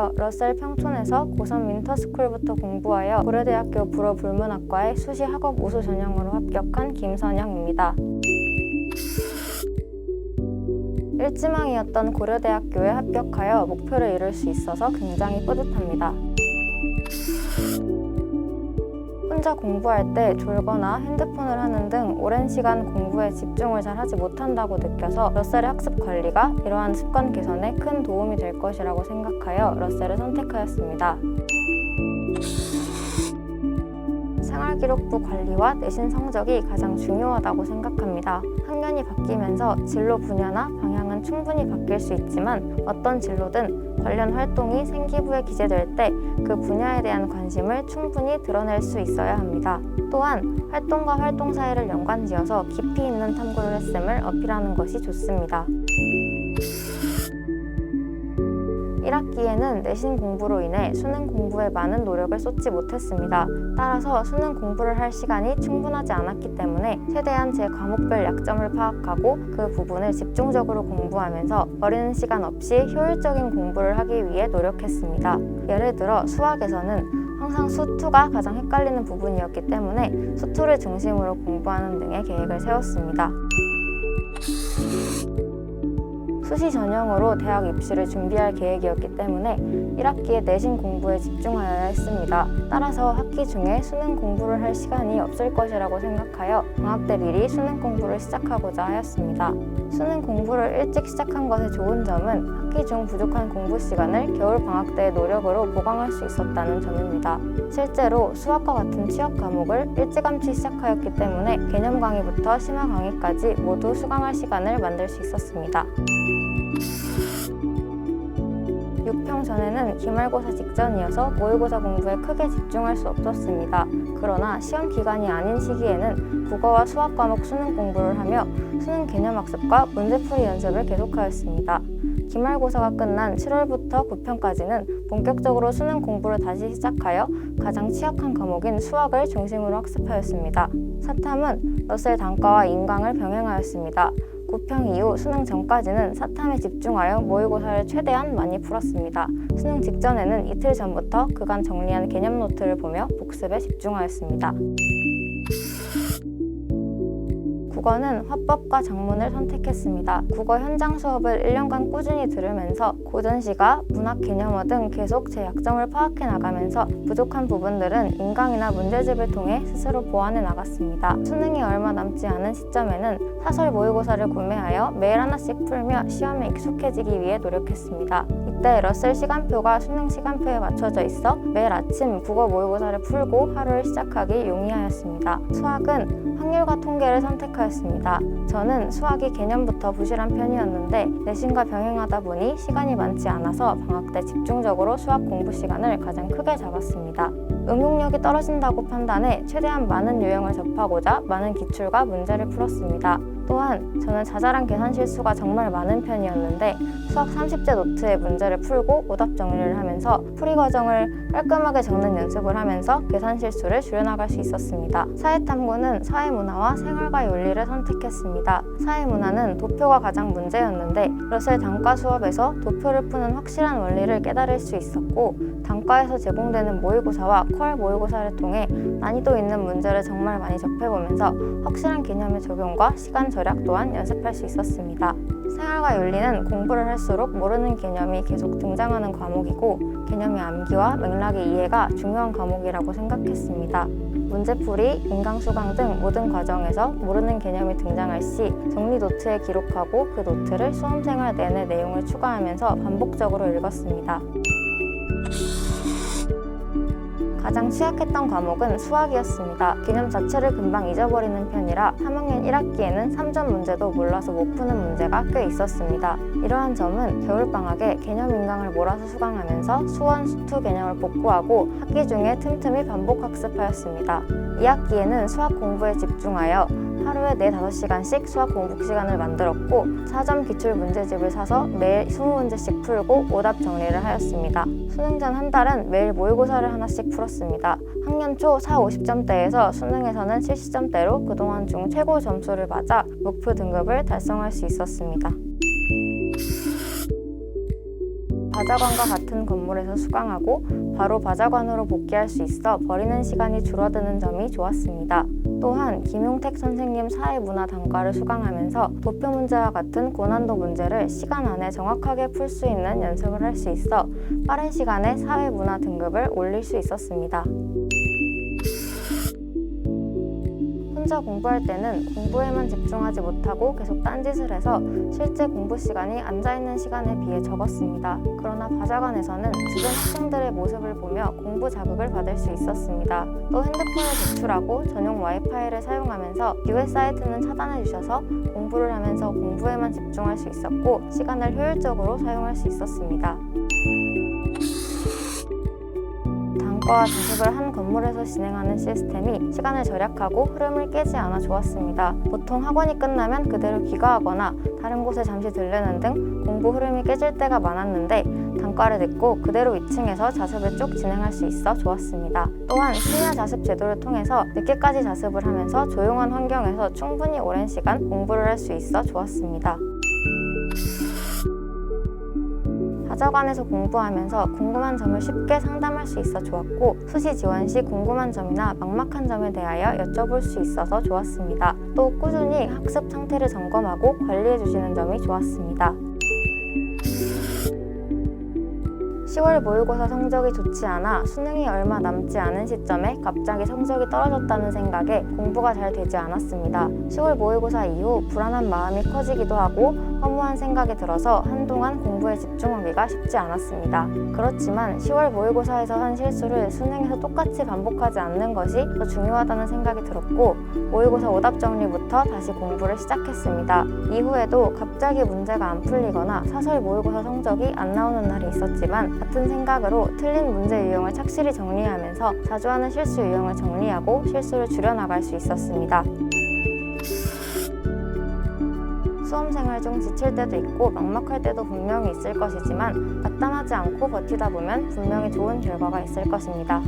있는데요. 러셀 평촌에서 고3 윈터스쿨부터 공부하여 고려대학교 불어불문학과의 수시 학업 우수 전형으로 합격한 김선영입니다. 일지망이었던 고려대학교에 합격하여 목표를 이룰 수 있어서 굉장히 뿌듯합니다. 혼자 공부할 때 졸거나 핸드폰을 하는 등 오랜 시간 공부에 집중을 잘 하지 못한다고 느껴서 러셀의 학습 관리가 이러한 습관 개선에 큰 도움이 될 것이라고 생각하여 러셀을 선택하였습니다. 생활기록부 관리와 내신 성적이 가장 중요하다고 생각합니다. 학년이 바뀌면서 진로 분야나 방향 은 충분히 바뀔 수 있지만 어떤 진로든 관련 활동이 생기부에 기재될 때 그 분야에 대한 관심을 충분히 드러낼 수 있어야 합니다. 또한 활동과 활동 사이를 연관지어서 깊이 있는 탐구를 했음을 어필하는 것이 좋습니다. 1학기에는 내신 공부로 인해 수능 공부에 많은 노력을 쏟지 못했습니다. 따라서 수능 공부를 할 시간이 충분하지 않았기 때문에 최대한 제 과목별 약점을 파악하고 그 부분을 집중적으로 공부하면서 버리는 시간 없이 효율적인 공부를 하기 위해 노력했습니다. 예를 들어 수학에서는 항상 수2가 가장 헷갈리는 부분이었기 때문에 수2를 중심으로 공부하는 등의 계획을 세웠습니다. 수시 전형으로 대학 입시를 준비할 계획이었기 때문에 1학기에 내신 공부에 집중하여야 했습니다. 따라서 학기 중에 수능 공부를 할 시간이 없을 것이라고 생각하여 방학 때 미리 수능 공부를 시작하고자 하였습니다. 수능 공부를 일찍 시작한 것의 좋은 점은 학기 중 부족한 공부 시간을 겨울 방학 때의 노력으로 보강할 수 있었다는 점입니다. 실제로 수학과 같은 취업 과목을 일찌감치 시작하였기 때문에 개념 강의부터 심화 강의까지 모두 수강할 시간을 만들 수 있었습니다. 6평 전에는 기말고사 직전이어서 모의고사 공부에 크게 집중할 수 없었습니다. 그러나 시험 기간이 아닌 시기에는 국어와 수학 과목 수능 공부를 하며 수능 개념 학습과 문제풀이 연습을 계속하였습니다. 기말고사가 끝난 7월부터 9평까지는 본격적으로 수능 공부를 다시 시작하여 가장 취약한 과목인 수학을 중심으로 학습하였습니다. 사탐은 러셀 단과와 인강을 병행하였습니다. 9평 이후 수능 전까지는 사탐에 집중하여 모의고사를 최대한 많이 풀었습니다. 수능 직전에는 이틀 전부터 그간 정리한 개념 노트를 보며 복습에 집중하였습니다. 국어는 화법과 작문을 선택했습니다. 국어 현장 수업을 1년간 꾸준히 들으면서 고전 시가, 문학 개념어 등 계속 제 약점을 파악해 나가면서 부족한 부분들은 인강이나 문제집을 통해 스스로 보완해 나갔습니다. 수능이 얼마 남지 않은 시점에는 사설 모의고사를 구매하여 매일 하나씩 풀며 시험에 익숙해지기 위해 노력했습니다. 이때 러셀 시간표가 수능 시간표에 맞춰져 있어 매일 아침 국어 모의고사를 풀고 하루를 시작하기 용이하였습니다. 수학은 확률과 통계를 선택하였 습니다. 저는 수학이 개념부터 부실한 편이었는데 내신과 병행하다 보니 시간이 많지 않아서 방학 때 집중적으로 수학 공부 시간을 가장 크게 잡았습니다. 응용력이 떨어진다고 판단해 최대한 많은 유형을 접하고자 많은 기출과 문제를 풀었습니다. 또한 저는 자잘한 계산 실수가 정말 많은 편이었는데 수학 30제 노트의 문제를 풀고 오답 정리를 하면서 풀이 과정을 깔끔하게 적는 연습을 하면서 계산 실수를 줄여나갈 수 있었습니다. 사회탐구는 사회문화와 생활과 윤리를 선택했습니다. 사회문화는 도표가 가장 문제였는데 러셀 단과 수업에서 도표를 푸는 확실한 원리를 깨달을 수 있었고 단과에서 제공되는 모의고사와 컬 모의고사를 통해 난이도 있는 문제를 정말 많이 접해보면서 확실한 개념의 적용과 시간 절약 또한 연습할 수 있었습니다. 생활과 윤리는 공부를 할수록 모르는 개념이 계속 등장하는 과목이고 개념의 암기와 맥락의 이해가 중요한 과목이라고 생각했습니다. 문제풀이, 인강수강 등 모든 과정에서 모르는 개념이 등장할 시 정리 노트에 기록하고 그 노트를 수험생활 내내 내용을 추가하면서 반복적으로 읽었습니다. 가장 취약했던 과목은 수학이었습니다. 개념 자체를 금방 잊어버리는 편이라 3학년 1학기에는 3점 문제도 몰라서 못 푸는 문제가 꽤 있었습니다. 이러한 점은 겨울방학에 개념 인강을 몰아서 수강하면서 수원, 수투 개념을 복구하고 학기 중에 틈틈이 반복 학습하였습니다. 2학기에는 수학 공부에 집중하여 하루에 4, 5시간씩 수학 공부 시간을 만들었고 4점 기출 문제집을 사서 매일 20문제씩 풀고 오답 정리를 하였습니다. 수능 전 한 달은 매일 모의고사를 하나씩 풀었습니다. 학년 초 4, 50점대에서 수능에서는 70점대로 그동안 중 최고 점수를 맞아 목표 등급을 달성할 수 있었습니다. 바자관과 같은 건물에서 수강하고 바로 바자관으로 복귀할 수 있어 버리는 시간이 줄어드는 점이 좋았습니다. 또한 김용택 선생님 사회문화 단과를 수강하면서 도표 문제와 같은 고난도 문제를 시간 안에 정확하게 풀 수 있는 연습을 할 수 있어 빠른 시간에 사회문화 등급을 올릴 수 있었습니다. 혼자 공부할 때는 공부에만 집중하지 못하고 계속 딴짓을 해서 실제 공부 시간이 앉아있는 시간에 비해 적었습니다. 그러나 바자관에서는 주변 학생들의 모습을 보며 공부 자극을 받을 수 있었습니다. 또 핸드폰을 제출하고 전용 와이파이를 사용하면서 기회 사이트는 차단해 주셔서 공부를 하면서 공부에만 집중할 수 있었고 시간을 효율적으로 사용할 수 있었습니다. 단과와 자습을 한 건물에서 진행하는 시스템이 시간을 절약하고 흐름을 깨지 않아 좋았습니다. 보통 학원이 끝나면 그대로 귀가하거나 다른 곳에 잠시 들르는 등 공부 흐름이 깨질 때가 많았는데 단과를 듣고 그대로 2층에서 자습을 쭉 진행할 수 있어 좋았습니다. 또한 심야 자습 제도를 통해서 늦게까지 자습을 하면서 조용한 환경에서 충분히 오랜 시간 공부를 할 수 있어 좋았습니다. 바자관에서 공부하면서 궁금한 점을 쉽게 상담할 수 있어 좋았고 수시 지원 시 궁금한 점이나 막막한 점에 대하여 여쭤볼 수 있어서 좋았습니다. 또 꾸준히 학습 상태를 점검하고 관리해 주시는 점이 좋았습니다. 10월 모의고사 성적이 좋지 않아 수능이 얼마 남지 않은 시점에 갑자기 성적이 떨어졌다는 생각에 공부가 잘 되지 않았습니다. 10월 모의고사 이후 불안한 마음이 커지기도 하고 허무한 생각이 들어서 한동안 공부에 집중하기가 쉽지 않았습니다. 그렇지만 10월 모의고사에서 한 실수를 수능에서 똑같이 반복하지 않는 것이 더 중요하다는 생각이 들었고 모의고사 오답 정리부터 다시 공부를 시작했습니다. 이후에도 갑자기 문제가 안 풀리거나 사설 모의고사 성적이 안 나오는 날이 있었지만 같은 생각으로 틀린 문제 유형을 착실히 정리하면서 자주 하는 실수 유형을 정리하고 실수를 줄여나갈 수 있었습니다. 수험 생활 중 지칠 때도 있고 막막할 때도 분명히 있을 것이지만 낙담하지 않고 버티다 보면 분명히 좋은 결과가 있을 것입니다.